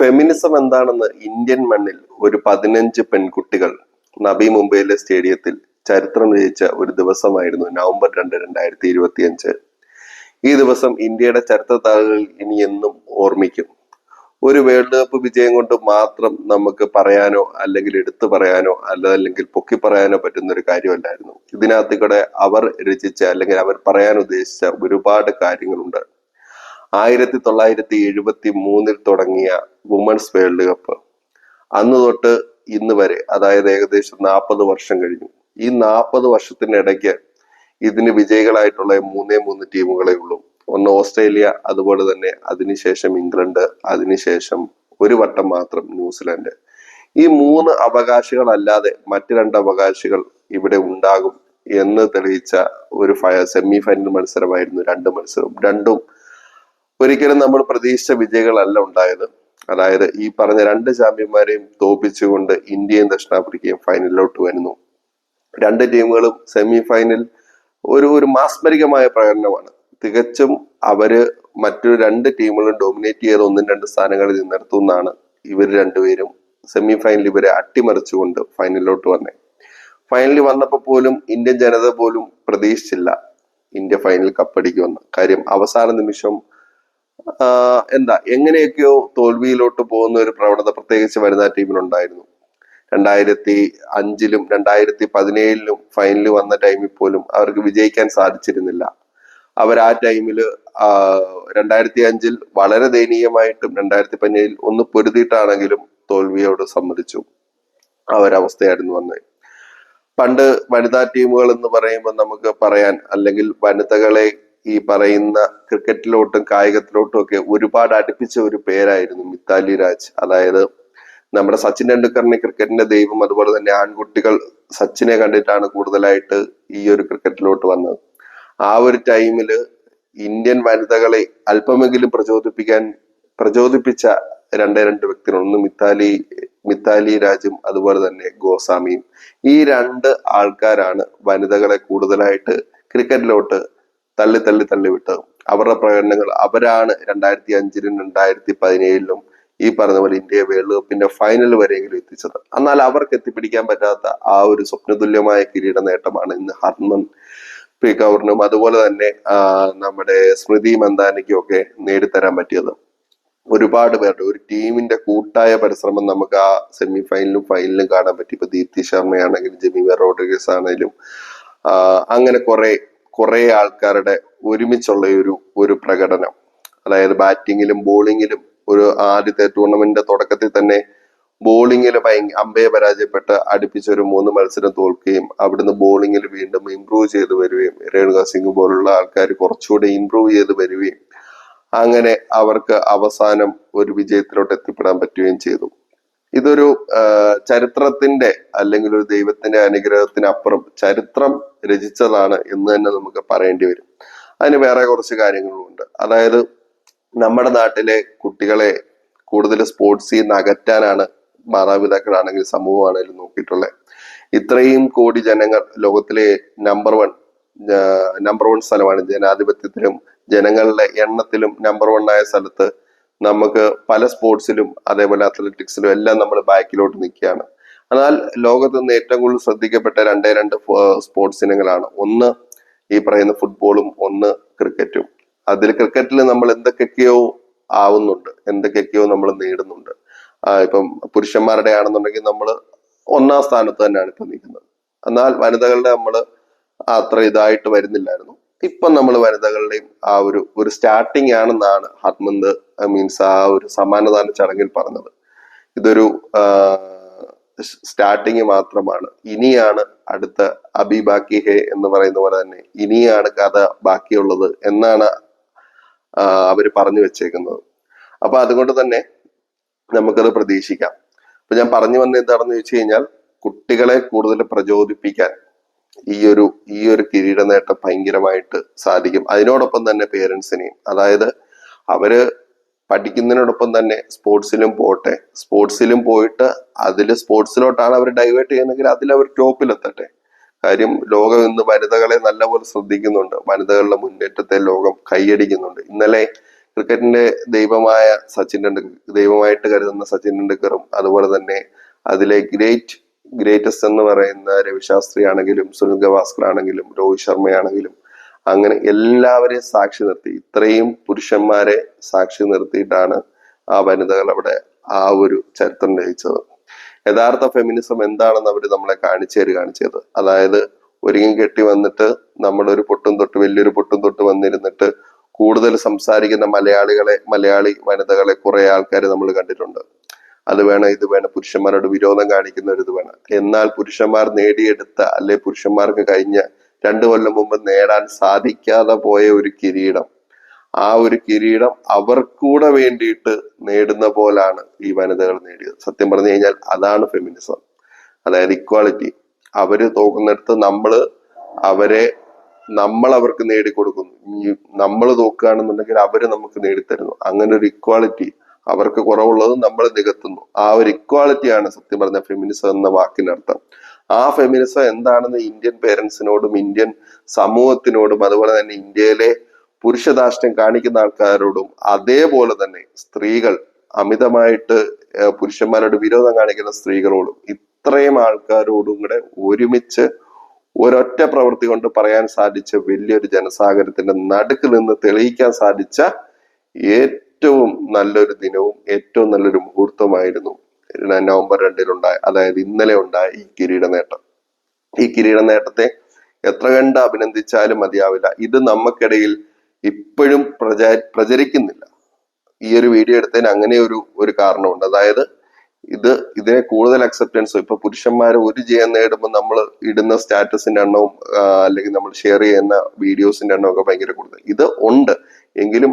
Feminism എന്താണെന്ന് Indian മണ്ണിൽ ഒരു പതിനഞ്ച് പെൺകുട്ടികൾ നബി മുംബൈയിലെ സ്റ്റേഡിയത്തിൽ ചരിത്രം രചിച്ച ഒരു ദിവസമായിരുന്നു നവംബർ രണ്ട് രണ്ടായിരത്തി ഇരുപത്തി അഞ്ച് ഈ ദിവസം ഇന്ത്യയുടെ ചരിത്ര താളുകളിൽ ഇനി എന്നും ഓർമ്മിക്കും. ഒരു വേൾഡ് കപ്പ് വിജയം കൊണ്ട് മാത്രം നമുക്ക് പറയാനോ അല്ലെങ്കിൽ എടുത്തു പറയാനോ അല്ല അല്ലെങ്കിൽ പൊക്കി പറയാനോ പറ്റുന്ന ഒരു കാര്യമല്ലായിരുന്നു. ഇതിനകത്ത് കൂടെ അവർ രചിച്ച അല്ലെങ്കിൽ അവർ പറയാൻ ഉദ്ദേശിച്ച ഒരുപാട് കാര്യങ്ങളുണ്ട്. ആയിരത്തി തൊള്ളായിരത്തി എഴുപത്തി മൂന്നിൽ തുടങ്ങിയ വുമൺസ് വേൾഡ് കപ്പ് അന്ന് തൊട്ട് ഇന്ന് വരെ അതായത് ഏകദേശം നാൽപ്പത് വർഷം കഴിഞ്ഞു. ഈ നാൽപ്പത് വർഷത്തിനിടയ്ക്ക് ഇതിന് വിജയികളായിട്ടുള്ള മൂന്നേ മൂന്ന് ടീമുകളെ ഉള്ളൂ. ഒന്ന് ഓസ്ട്രേലിയ അതുപോലെ തന്നെ അതിനുശേഷം ഇംഗ്ലണ്ട് അതിനുശേഷം ഒരു വട്ടം മാത്രം ന്യൂസിലാൻഡ്. ഈ മൂന്ന് അവകാശികളല്ലാതെ മറ്റു രണ്ട് അവകാശികൾ ഇവിടെ ഉണ്ടാകും എന്ന് തെളിയിച്ച ഒരു സെമി ഫൈനൽ മത്സരമായിരുന്നു രണ്ട് മത്സരവും. രണ്ടും ഒരിക്കലും നമ്മൾ പ്രതീക്ഷിച്ച വിജയങ്ങളല്ല ഉണ്ടായത്. അതായത് ഈ പറഞ്ഞ രണ്ട് ചാമ്പ്യന്മാരെയും തോപ്പിച്ചുകൊണ്ട് ഇന്ത്യയും ദക്ഷിണാഫ്രിക്കയും ഫൈനലിലോട്ട് വരുന്നു. രണ്ട് ടീമുകളും സെമി ഫൈനൽ ഒരു ഒരു മാസ്മരികമായ പ്രകടനമാണ്. തികച്ചും അവർ മറ്റൊരു രണ്ട് ടീമുകളും ഡോമിനേറ്റ് ചെയ്ത് ഒന്നും രണ്ട് സ്ഥാനങ്ങളിൽ നിന്നെടുത്തുന്നാണ് ഇവർ രണ്ടുപേരും സെമി ഫൈനൽ ഇവരെ അട്ടിമറിച്ചുകൊണ്ട് ഫൈനലിലോട്ട് വന്നേ. ഫൈനലിൽ വന്നപ്പോൾ പോലും ഇന്ത്യൻ ജനത പോലും പ്രതീക്ഷിച്ചില്ല ഇന്ത്യ ഫൈനൽ കപ്പടിക്കുമെന്ന്. കാര്യം അവസാന നിമിഷം എന്താ എങ്ങനെയൊക്കെയോ തോൽവിയിലോട്ട് പോകുന്ന ഒരു പ്രവണത പ്രത്യേകിച്ച് വരുന്ന ടീമിനുണ്ടായിരുന്നു രണ്ടായിരത്തി അഞ്ചിലും രണ്ടായിരത്തി പതിനേഴിലും ഫൈനലിൽ വന്ന ടൈമിൽ പോലും അവർക്ക് വിജയിക്കാൻ സാധിച്ചിരുന്നില്ല. അവർ ആ ടൈമിൽ രണ്ടായിരത്തി അഞ്ചിൽ വളരെ ദയനീയമായിട്ടും രണ്ടായിരത്തി പതിനേഴിൽ ഒന്ന് പൊരുതിയിട്ടാണെങ്കിലും തോൽവിയോട് സമ്മതിച്ചു. ആ ഒരവസ്ഥയായിരുന്നു വന്നത് പണ്ട് വനിതാ ടീമുകൾ എന്ന് പറയുമ്പോൾ നമുക്ക് പറയാൻ അല്ലെങ്കിൽ വനിതകളെ ഈ പറയുന്ന ക്രിക്കറ്റിലോട്ടും കായികത്തിലോട്ടും ഒക്കെ ഒരുപാട് അടുപ്പിച്ച ഒരു പേരായിരുന്നു മിത്താലി രാജ്. അതായത് നമ്മുടെ സച്ചിൻ ടെണ്ടുൽക്കറിനെ ക്രിക്കറ്റിന്റെ ദൈവം അതുപോലെ തന്നെ ആൺകുട്ടികൾ സച്ചിനെ കണ്ടിട്ടാണ് കൂടുതലായിട്ട് ഈ ഒരു ക്രിക്കറ്റിലോട്ട് വന്നത്. ആ ഒരു ടൈമിൽ ഇന്ത്യൻ വനിതകളെ അല്പമെങ്കിലും പ്രചോദിപ്പിക്കാൻ പ്രചോദിപ്പിച്ച രണ്ടേ രണ്ട് വ്യക്തികൾ ഒന്ന് മിത്താലി മിത്താലി രാജും അതുപോലെ തന്നെ ഗോസ്വാമിയും. ഈ രണ്ട് ആൾക്കാരാണ് വനിതകളെ കൂടുതലായിട്ട് ക്രിക്കറ്റിലോട്ട് തള്ളി തള്ളി തള്ളി വിട്ടത്. അവരുടെ പ്രകടനങ്ങൾ അവരാണ് രണ്ടായിരത്തി അഞ്ചിലും രണ്ടായിരത്തി പതിനേഴിലും ഈ പറഞ്ഞ പോലെ ഇന്ത്യ വേൾഡ് കപ്പിന്റെ ഫൈനൽ വരെയെങ്കിലും എത്തിച്ചത്. എന്നാൽ അവർക്ക് എത്തിപ്പിടിക്കാൻ പറ്റാത്ത ആ ഒരു സ്വപ്നതുല്യമായ കിരീട നേട്ടമാണ് ഇന്ന് ഹർമൻ പി കൗറിനും അതുപോലെ തന്നെ നമ്മുടെ സ്മൃതി മന്ദാനിക്കും ഒക്കെ നേടിത്തരാൻ പറ്റിയത്. ഒരുപാട് പേരുടെ ഒരു ടീമിന്റെ കൂട്ടായ പരിശ്രമം നമുക്ക് ആ സെമി ഫൈനലും ഫൈനലും കാണാൻ പറ്റി. ഇപ്പൊ ദീപ്തി ശർമ്മയാണെങ്കിലും ജെമിമ റോഡ്രിഗസ് ആണെങ്കിലും അങ്ങനെ കുറെ കുറെ ആൾക്കാരുടെ ഒരുമിച്ചുള്ള ഒരു ഒരു പ്രകടനം. അതായത് ബാറ്റിങ്ങിലും ബോളിങ്ങിലും ഒരു ആദ്യത്തെ ടൂർണമെന്റിന്റെ തുടക്കത്തിൽ തന്നെ ബോളിങ്ങിൽ ഭയങ്കര അമ്പയെ പരാജയപ്പെട്ട് അടുപ്പിച്ച ഒരു മൂന്ന് മത്സരം തോൽക്കുകയും അവിടുന്ന് ബോളിങ്ങിൽ വീണ്ടും ഇംപ്രൂവ് ചെയ്ത് വരികയും രേണുക സിംഗ് പോലുള്ള ആൾക്കാർ കുറച്ചുകൂടെ ഇംപ്രൂവ് ചെയ്ത് വരികയും അങ്ങനെ അവർക്ക് അവസാനം ഒരു വിജയത്തിലോട്ട് എത്തിപ്പെടാൻ പറ്റുകയും ചെയ്തു. ഇതൊരു ചരിത്രത്തിന്റെ അല്ലെങ്കിൽ ഒരു ദൈവത്തിന്റെ അനുഗ്രഹത്തിനപ്പുറം ചരിത്രം രചിച്ചതാണ് എന്ന് തന്നെ നമുക്ക് പറയേണ്ടി വരും. അതിന് വേറെ കുറച്ച് കാര്യങ്ങളുമുണ്ട്. അതായത് നമ്മുടെ നാട്ടിലെ കുട്ടികളെ കൂടുതൽ സ്പോർട്സിൽ നിന്ന് അകറ്റാനാണ് മാതാപിതാക്കളാണെങ്കിൽ സമൂഹമാണെങ്കിലും നോക്കിയിട്ടുള്ളത്. ഇത്രയും കോടി ജനങ്ങൾ ലോകത്തിലെ നമ്പർ വൺ നമ്പർ വൺ സ്ഥലമാണ് ജനാധിപത്യത്തിലും ജനങ്ങളുടെ എണ്ണത്തിലും നമ്പർ വൺ ആയ സ്ഥലത്ത് നമുക്ക് പല സ്പോർട്സിലും അതേപോലെ അത്ലറ്റിക്സിലും എല്ലാം നമ്മൾ ബാക്കിലോട്ട് നിൽക്കുകയാണ്. എന്നാൽ ലോകത്ത് നിന്ന് ഏറ്റവും കൂടുതൽ ശ്രദ്ധിക്കപ്പെട്ട രണ്ടേ രണ്ട് സ്പോർട്സ് ഇനങ്ങളാണ്. ഒന്ന് ഈ പറയുന്ന ഫുട്ബോളും ഒന്ന് ക്രിക്കറ്റും. അതിൽ ക്രിക്കറ്റിൽ നമ്മൾ എന്തൊക്കെയൊക്കെയോ ആവുന്നുണ്ട് എന്തൊക്കെയൊക്കെയോ നമ്മൾ നേടുന്നുണ്ട്. ഇപ്പം പുരുഷന്മാരുടെ ആണെന്നുണ്ടെങ്കിൽ നമ്മൾ ഒന്നാം സ്ഥാനത്ത് തന്നെയാണ് ഇപ്പൊ നിൽക്കുന്നത്. എന്നാൽ വനിതകളുടെ നമ്മൾ അത്ര ഇതായിട്ട് വരുന്നില്ലായിരുന്നു. ഇപ്പം നമ്മൾ വനിതകളുടെയും ആ ഒരു ഒരു സ്റ്റാർട്ടിംഗ് ആണെന്നാണ് ഹർമന്ത് മീൻസ് ആ ഒരു സമ്മാനദാന ചടങ്ങിൽ പറഞ്ഞത്. ഇതൊരു സ്റ്റാർട്ടിങ് മാത്രമാണ്. ഇനിയാണ് അടുത്ത അബി ബാക്കി ഹേ എന്ന് പറയുന്ന പോലെ തന്നെ ഇനിയാണ് കഥ ബാക്കിയുള്ളത് എന്നാണ് അവർ പറഞ്ഞു വെച്ചേക്കുന്നത്. അപ്പൊ അതുകൊണ്ട് തന്നെ നമുക്കത് പ്രതീക്ഷിക്കാം. അപ്പൊ ഞാൻ പറഞ്ഞു വന്ന എന്താണെന്ന് വെച്ച് കഴിഞ്ഞാൽ കുട്ടികളെ കൂടുതൽ പ്രചോദിപ്പിക്കാൻ ഈ ഒരു ഈ ഒരു കിരീട നേട്ടം ഭയങ്കരമായിട്ട് സാധിക്കും. അതിനോടൊപ്പം തന്നെ പേരൻസിനെയും. അതായത് അവർ പഠിക്കുന്നതിനോടൊപ്പം തന്നെ സ്പോർട്സിലും പോട്ടെ സ്പോർട്സിലും പോയിട്ട് അതിൽ സ്പോർട്സിലോട്ടാണ് അവർ ഡൈവേർട്ട് ചെയ്യുന്നതെങ്കിൽ അതിൽ അവർ ടോപ്പിലെത്തട്ടെ. കാര്യം ലോകം ഇന്ന് വനിതകളെ നല്ലപോലെ ശ്രദ്ധിക്കുന്നുണ്ട്. വനിതകളുടെ മുന്നേറ്റത്തെ ലോകം കൈയടിക്കുന്നുണ്ട്. ഇന്നലെ ക്രിക്കറ്റിന്റെ ദൈവമായ സച്ചിൻ ടെണ്ടുൽക്കർ ദൈവമായിട്ട് കരുതുന്ന സച്ചിൻ ടെണ്ടുൽക്കറും അതുപോലെ തന്നെ അതിലെ ഗ്രേറ്റ് ഗ്രേറ്റസ്റ്റ് എന്ന് പറയുന്ന രവിശാസ്ത്രി ആണെങ്കിലും സുനിൽ ഗവാസ്കർ ആണെങ്കിലും രോഹിത് ശർമ്മയാണെങ്കിലും അങ്ങനെ എല്ലാവരെയും സാക്ഷി നിർത്തി. ഇത്രയും പുരുഷന്മാരെ സാക്ഷി നിർത്തിയിട്ടാണ് ആ വനിതകൾ അവിടെ ആ ഒരു ചരിത്രം രചിച്ചത്. യഥാർത്ഥ ഫെമിനിസം എന്താണെന്ന് അവർ നമ്മളെ കാണിച്ചു തരികയാണ് കാണിച്ചത് അതായത് ഒരുങ്ങി കെട്ടി വന്നിട്ട് നമ്മളൊരു പൊട്ടും തൊട്ട് വലിയൊരു പൊട്ടും തൊട്ട് വന്നിരുന്നിട്ട് കൂടുതൽ സംസാരിക്കുന്ന മലയാളികളെ മലയാളി വനിതകളെ കുറെ ആൾക്കാർ നമ്മൾ കണ്ടിട്ടുണ്ട്. അത് വേണം ഇത് വേണം. പുരുഷന്മാരോട് വിരോധം കാണിക്കുന്ന ഒരു ഇത് വേണം. എന്നാൽ പുരുഷന്മാർ നേടിയെടുത്ത അല്ലെ പുരുഷന്മാർക്ക് കഴിഞ്ഞ രണ്ടു കൊല്ലം മുമ്പ് നേടാൻ സാധിക്കാതെ പോയ ഒരു കിരീടം. ആ ഒരു കിരീടം അവർക്കൂടെ വേണ്ടിയിട്ട് നേടുന്ന പോലാണ് ഈ വനിതകൾ നേടിയത്. സത്യം പറഞ്ഞു കഴിഞ്ഞാൽ അതാണ് ഫെമിനിസം അതായത് ഇക്വാളിറ്റി അവർ തോക്കുന്നിടത്ത് നമ്മൾ അവരെ നമ്മൾ അവർക്ക് നേടിക്കൊടുക്കുന്നു. നമ്മൾ തോക്കുകയാണെന്നുണ്ടെങ്കിൽ അവർ നമുക്ക് നേടിത്തരുന്നു. അങ്ങനെ ഒരു ഇക്വാളിറ്റി അവർക്ക് കുറവുള്ളത് നമ്മൾ നികത്തുന്നു. ആ ഒരു ഇക്വാളിറ്റിയാണ് സത്യം പറഞ്ഞ ഫെമിനിസം എന്ന വാക്കിനർത്ഥം. ആ ഫെമിനിസം എന്താണെന്ന് ഇന്ത്യൻ പേരൻസിനോടും ഇന്ത്യൻ സമൂഹത്തിനോടും അതുപോലെ തന്നെ ഇന്ത്യയിലെ പുരുഷധാഷ്ട്യം കാണിക്കുന്ന ആൾക്കാരോടും അതേപോലെ തന്നെ സ്ത്രീകൾ അമിതമായിട്ട് പുരുഷന്മാരോട് വിരോധം കാണിക്കുന്ന സ്ത്രീകളോടും ഇത്രയും ആൾക്കാരോടും കൂടെ ഒരുമിച്ച് ഒരൊറ്റ പ്രവൃത്തി കൊണ്ട് പറയാൻ സാധിച്ച വലിയൊരു ജനസാഗരത്തിന്റെ നടുക്ക് നിന്ന് തെളിയിക്കാൻ സാധിച്ച ഏറ്റവും നല്ലൊരു ദിനവും ഏറ്റവും നല്ലൊരു മുഹൂർത്തമായിരുന്നു നവംബർ രണ്ടിലുണ്ടായ അതായത് ഇന്നലെ ഉണ്ടായ ഈ കിരീട നേട്ടം ഈ കിരീട നേട്ടത്തെ എത്ര കണ്ട് അഭിനന്ദിച്ചാലും മതിയാവില്ല. ഇത് നമുക്കിടയിൽ ഇപ്പോഴും പ്രചാ പ്രചരിക്കുന്നില്ല. ഈ ഒരു വീഡിയോ എടുത്തതിന് അങ്ങനെ ഒരു ഒരു കാരണമുണ്ട്. അതായത് ഇത് ഇതിനെ കൂടുതൽ അക്സെപ്റ്റൻസ് ഇപ്പൊ പുരുഷന്മാർ ഒരു ജയം നേടുമ്പോൾ നമ്മൾ ഇടുന്ന സ്റ്റാറ്റസിന്റെ എണ്ണവും അല്ലെങ്കിൽ നമ്മൾ ഷെയർ ചെയ്യുന്ന വീഡിയോസിന്റെ എണ്ണവും ഒക്കെ ഭയങ്കര കൂടുതൽ. ഇത് ഉണ്ട്. എങ്കിലും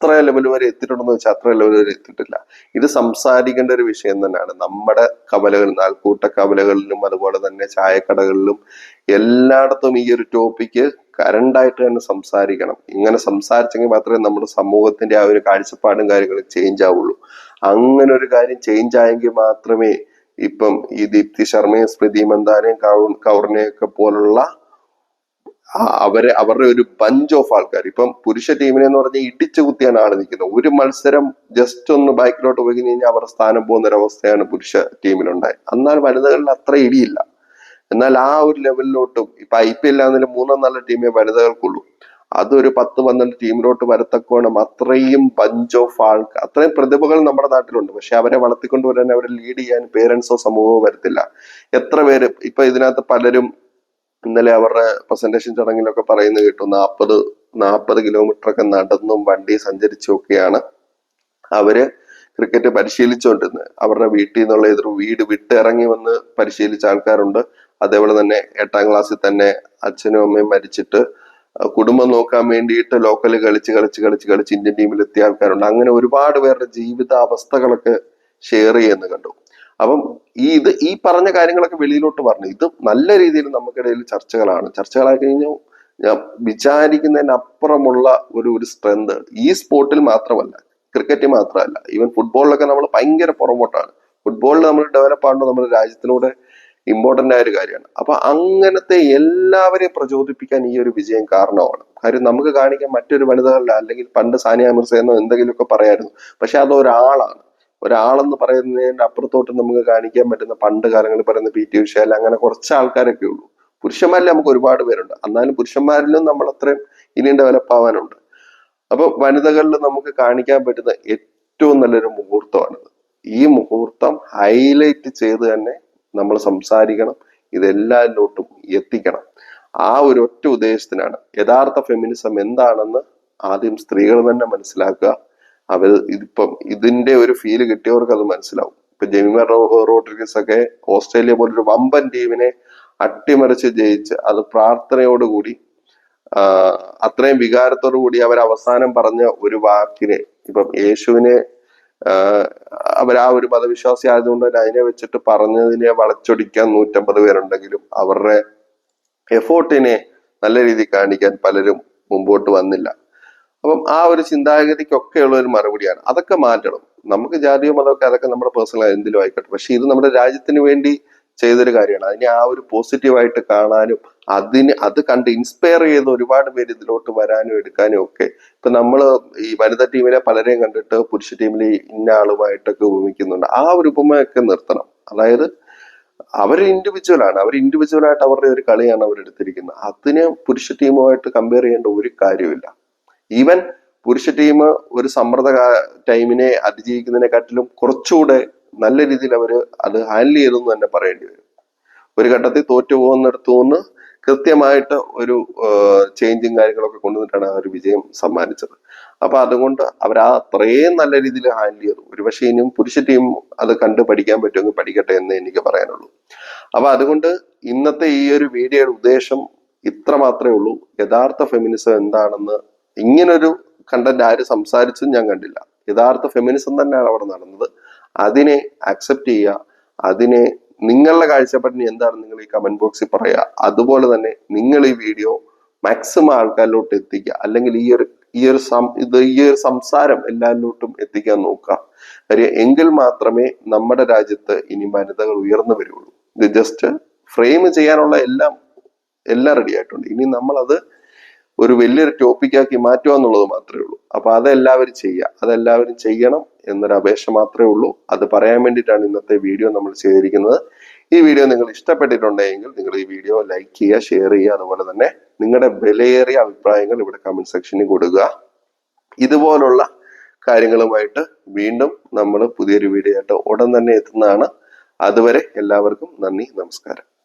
അത്ര ലെവൽ വരെ എത്തിയിട്ടുണ്ടെന്ന് വെച്ചാൽ അത്ര ലെവൽ വരെ എത്തിയിട്ടില്ല. ഇത് സംസാരിക്കേണ്ട ഒരു വിഷയം തന്നെയാണ്. നമ്മുടെ കവലകളിൽ നാൽക്കൂട്ട കവലകളിലും അതുപോലെ തന്നെ ചായക്കടകളിലും എല്ലായിടത്തും ഈ ഒരു ടോപ്പിക്ക് കരണ്ടായിട്ട് തന്നെ സംസാരിക്കണം. ഇങ്ങനെ സംസാരിച്ചെങ്കിൽ മാത്രമേ നമ്മുടെ സമൂഹത്തിന്റെ ആ ഒരു കാഴ്ചപ്പാടും കാര്യങ്ങളും ചേഞ്ച് ആവുള്ളൂ. അങ്ങനെ ഒരു കാര്യം ചേഞ്ച് ആയെങ്കിൽ മാത്രമേ ഇപ്പം ഈ ദീപ്തി ശർമ്മയും സ്മൃതി മന്ദാനയും കൗ- കൗറിനെയൊക്കെ പോലുള്ള അവരെ അവരുടെ ഒരു ബഞ്ച് ഓഫ് ആൾക്കാർ. ഇപ്പം പുരുഷ ടീമിനെ എന്ന് പറഞ്ഞാൽ ഇടിച്ചു കുത്തിയാണ് ആൾ നിൽക്കുന്നത്. ഒരു മത്സരം ജസ്റ്റ് ഒന്ന് ബാക്കിലോട്ട് പോയി കഴിഞ്ഞാൽ അവരുടെ സ്ഥാനം പോകുന്ന ഒരു അവസ്ഥയാണ് പുരുഷ ടീമിലുണ്ടായത് എന്നാൽ വനിതകളിൽ അത്ര ഇടിയില്ല. എന്നാൽ ആ ഒരു ലെവലിലോട്ടും ഇപ്പൊ ഐ പി ആണെങ്കിലും മൂന്നോ നല്ല ടീമേ വനിതകൾക്കുള്ളൂ. അതൊരു പത്ത് പന്ത്രണ്ട് ടീമിലോട്ട് വരത്തക്കോണം അത്രയും ബഞ്ച് ഓഫ് ആൾക്കാർ അത്രയും പ്രതിഭകൾ നമ്മുടെ നാട്ടിലുണ്ട്. പക്ഷെ അവരെ വളർത്തിക്കൊണ്ടുവരാൻ അവരെ ലീഡ് ചെയ്യാൻ പേരൻസോ സമൂഹമോ വരത്തില്ല. എത്ര പേര് ഇപ്പൊ ഇതിനകത്ത് പലരും ഇന്നലെ അവരുടെ പ്രസന്റേഷൻ ചടങ്ങിലൊക്കെ പറയുന്നത് കേട്ടു നാൽപ്പത് നാൽപ്പത് കിലോമീറ്റർ ഒക്കെ നടന്നും വണ്ടി സഞ്ചരിച്ചും ഒക്കെയാണ് അവർ ക്രിക്കറ്റ് പരിശീലിച്ചുകൊണ്ടിരുന്നത് അവരുടെ വീട്ടിൽ നിന്നുള്ള എതിർ വീട് വിട്ടിറങ്ങി വന്ന് പരിശീലിച്ച ആൾക്കാരുണ്ട്. അതേപോലെ തന്നെ എട്ടാം ക്ലാസ്സിൽ തന്നെ അച്ഛനും അമ്മയും മരിച്ചിട്ട് കുടുംബം നോക്കാൻ വേണ്ടിയിട്ട് ലോക്കൽ കളിച്ച് കളിച്ച് കളിച്ച് കളിച്ച് ഇന്ത്യൻ ടീമിൽ എത്തിയ ആൾക്കാരുണ്ട്. അങ്ങനെ ഒരുപാട് പേരുടെ ജീവിത അവസ്ഥകളൊക്കെ ഷെയർ ചെയ്യുന്നു കണ്ടു. അപ്പം ഈ ഇത് ഈ പറഞ്ഞ കാര്യങ്ങളൊക്കെ വെളിയിലോട്ട് പറഞ്ഞു ഇത് നല്ല രീതിയിൽ നമുക്കിടയിൽ ചർച്ചകളാണ്. ചർച്ചകളായി കഴിഞ്ഞു ഞാൻ വിചാരിക്കുന്നതിനപ്പുറമുള്ള ഒരു ഒരു സ്ട്രെങ്ത് ഈ സ്പോർട്ടിൽ മാത്രമല്ല ക്രിക്കറ്റ് മാത്രമല്ല. ഈവൻ ഫുട്ബോളിലൊക്കെ നമ്മൾ ഭയങ്കര പുറമോട്ടാണ് ഫുട്ബോളിൽ നമ്മൾ ഡെവലപ്പ് ആണോ നമ്മുടെ രാജ്യത്തിനൂടെ ഇമ്പോർട്ടന്റ് ആയ ഒരു കാര്യമാണ്. അപ്പൊ അങ്ങനത്തെ എല്ലാവരെയും പ്രചോദിപ്പിക്കാൻ ഈ ഒരു വിജയം കാരണമാണ്. കാര്യം നമുക്ക് കാണിക്കാൻ മറ്റൊരു വനിതകളില്ല. അല്ലെങ്കിൽ പണ്ട് സാനിയ മിർസയെന്നോ എന്തെങ്കിലുമൊക്കെ പറയായിരുന്നു. പക്ഷെ അത് ഒരാളാണ് ഒരാളെന്ന് പറയുന്നതിന്റെ അപ്പുറത്തോട്ട് നമുക്ക് കാണിക്കാൻ പറ്റുന്ന പണ്ട് കാലങ്ങളിൽ പറയുന്ന പി ടി ഉഷ അങ്ങനെ കുറച്ച് ആൾക്കാരൊക്കെ ഉള്ളൂ. പുരുഷന്മാരിൽ നമുക്ക് ഒരുപാട് പേരുണ്ട്. എന്നാലും പുരുഷന്മാരിലും നമ്മൾ അത്രയും ഇനിയും ഡെവലപ്പ് ആവാനുണ്ട്. അപ്പൊ വനിതകളിൽ നമുക്ക് കാണിക്കാൻ പറ്റുന്ന ഏറ്റവും നല്ലൊരു മുഹൂർത്തമാണിത്. ഈ മുഹൂർത്തം ഹൈലൈറ്റ് ചെയ്ത് തന്നെ നമ്മൾ സംസാരിക്കണം. ഇതെല്ലാവരിലോട്ടും എത്തിക്കണം. ആ ഒരു ഒറ്റ ഉദ്ദേശത്തിനാണ്. യഥാർത്ഥ ഫെമിനിസം എന്താണെന്ന് ആദ്യം സ്ത്രീകൾ തന്നെ മനസ്സിലാക്കുക. അവർ ഇതിപ്പം ഇതിന്റെ ഒരു ഫീൽ കിട്ടിയവർക്ക് അത് മനസ്സിലാവും. ഇപ്പൊ ജെമിമർ റോഡ്രിഗസ് ഒക്കെ ഓസ്ട്രേലിയ പോലൊരു വമ്പൻ ടീമിനെ അട്ടിമറിച്ച് ജയിച്ച് അത് പ്രാർത്ഥനയോടുകൂടി അത്രയും വികാരത്തോടു കൂടി അവർ അവസാനം പറഞ്ഞ ഒരു വാക്കിനെ ഇപ്പം യേശുവിനെ അവർ ആ ഒരു മതവിശ്വാസി ആയതുകൊണ്ട് തന്നെ അതിനെ വെച്ചിട്ട് പറഞ്ഞതിനെ വളച്ചൊടിക്കാൻ നൂറ്റമ്പത് പേരുണ്ടെങ്കിലും അവരുടെ എഫോർട്ടിനെ നല്ല രീതിയിൽ കാണിക്കാൻ പലരും മുമ്പോട്ട് വന്നില്ല. അപ്പം ആ ഒരു ചിന്താഗതിക്കൊക്കെയുള്ള ഒരു മറുപടിയാണ്. അതൊക്കെ മാറ്റണം. നമുക്ക് ജാതിയോ മതമൊക്കെ അതൊക്കെ നമ്മുടെ പേഴ്സണൽ എന്തിലും ആയിക്കോട്ടെ. പക്ഷെ ഇത് നമ്മുടെ രാജ്യത്തിന് വേണ്ടി ചെയ്തൊരു കാര്യമാണ്. അതിനെ ആ ഒരു പോസിറ്റീവായിട്ട് കാണാനും അതിന് അത് കണ്ട് ഇൻസ്പയർ ചെയ്ത് ഒരുപാട് പേര് ഇതിലോട്ട് വരാനും എടുക്കാനും ഒക്കെ ഇപ്പൊ നമ്മൾ ഈ വനിതാ ടീമിലെ പലരെയും കണ്ടിട്ട് പുരുഷ ടീമിൽ ഇന്ന ആളുമായിട്ടൊക്കെ ഉപമിക്കുന്നുണ്ട്. ആ ഒരു ഉപമയൊക്കെ നിർത്തണം. അതായത് അവർ ഇൻഡിവിജ്വൽ ആണ്. അവർ ഇൻഡിവിജ്വൽ ആയിട്ട് അവരുടെ ഒരു കളിയാണ് അവർ എടുത്തിരിക്കുന്നത് അതിനെ പുരുഷ ടീമുമായിട്ട് കമ്പയർ ചെയ്യേണ്ട ഒരു കാര്യമില്ല ഈവൻ പുരുഷ ടീം ഒരു സമ്മർദ്ദ ടൈമിനെ അതിജീവിക്കുന്നതിനെക്കാട്ടിലും കുറച്ചുകൂടെ നല്ല രീതിയിൽ അവർ അത് ഹാൻഡിൽ ചെയ്തെന്ന് തന്നെ പറയേണ്ടി വരും. ഒരു ഘട്ടത്തിൽ തോറ്റു പോകുന്നിടത്തു നിന്ന് കൃത്യമായിട്ട് ഒരു ചേഞ്ചും കാര്യങ്ങളൊക്കെ കൊണ്ടുവന്നിട്ടാണ് ആ ഒരു വിജയം സമ്മാനിച്ചത്. അപ്പൊ അതുകൊണ്ട് അവർ ആ അത്രയും നല്ല രീതിയിൽ ഹാൻഡിൽ ചെയ്തു. ഒരുപക്ഷെ ഇനിയും പുരുഷ ടീം അത് കണ്ട് പഠിക്കാൻ പറ്റുമെങ്കിൽ പഠിക്കട്ടെ എന്ന് എനിക്ക് പറയാനുള്ളൂ. അപ്പൊ അതുകൊണ്ട് ഇന്നത്തെ ഈ ഒരു വീഡിയോയുടെ ഉദ്ദേശം ഇത്ര മാത്രമേ ഉള്ളൂ. യഥാർത്ഥ ഫെമിനിസം എന്താണെന്ന് ഇങ്ങനൊരു കണ്ടന്റ് ആര് സംസാരിച്ചും ഞാൻ കണ്ടില്ല. യഥാർത്ഥ ഫെമിനിസം തന്നെയാണ് അവിടെ നടന്നത്. അതിനെ അക്സെപ്റ്റ് ചെയ്യുക അതിനെ നിങ്ങളുടെ കാഴ്ചപ്പാടിന് എന്താണ് നിങ്ങൾ ഈ കമന്റ് ബോക്സിൽ പറയുക അതുപോലെ തന്നെ നിങ്ങൾ ഈ വീഡിയോ മാക്സിമം ആൾക്കാരിലോട്ട് എത്തിക്കുക അല്ലെങ്കിൽ ഈ ഒരു ഈ ഒരു സം ഇത് ഈ ഒരു സംസാരം എല്ലാവരിലോട്ടും എത്തിക്കാൻ നോക്കുക. കാര്യം എങ്കിൽ മാത്രമേ നമ്മുടെ രാജ്യത്ത് ഇനി വനിതകൾ ഉയർന്നു വരുള്ളൂ ഇത് ജസ്റ്റ് ഫ്രെയിം ചെയ്യാനുള്ള എല്ലാം എല്ലാം റെഡി ആയിട്ടുണ്ട്. ഇനി നമ്മളത് ഒരു വലിയൊരു ടോപ്പിക്കാക്കി മാറ്റുക എന്നുള്ളത് മാത്രമേ ഉള്ളൂ. അപ്പൊ അതെല്ലാവരും ചെയ്യുക. അതെല്ലാവരും ചെയ്യണം എന്നൊരു അപേക്ഷ മാത്രമേ ഉള്ളൂ. അത് പറയാൻ വേണ്ടിയിട്ടാണ് ഇന്നത്തെ വീഡിയോ നമ്മൾ ചെയ്തിരിക്കുന്നത്. ഈ വീഡിയോ നിങ്ങൾ ഇഷ്ടപ്പെട്ടിട്ടുണ്ടെങ്കിൽ നിങ്ങൾ ഈ വീഡിയോ ലൈക്ക് ചെയ്യുക ഷെയർ ചെയ്യുക. അതുപോലെ തന്നെ നിങ്ങളുടെ വിലയേറിയ അഭിപ്രായങ്ങൾ ഇവിടെ കമന്റ് സെക്ഷനിൽ കൊടുക്കുക. ഇതുപോലുള്ള കാര്യങ്ങളുമായിട്ട് വീണ്ടും നമ്മൾ പുതിയൊരു വീഡിയോ ആയിട്ട് ഉടൻ തന്നെ എത്തുന്നതാണ്. അതുവരെ എല്ലാവർക്കും നന്ദി നമസ്കാരം.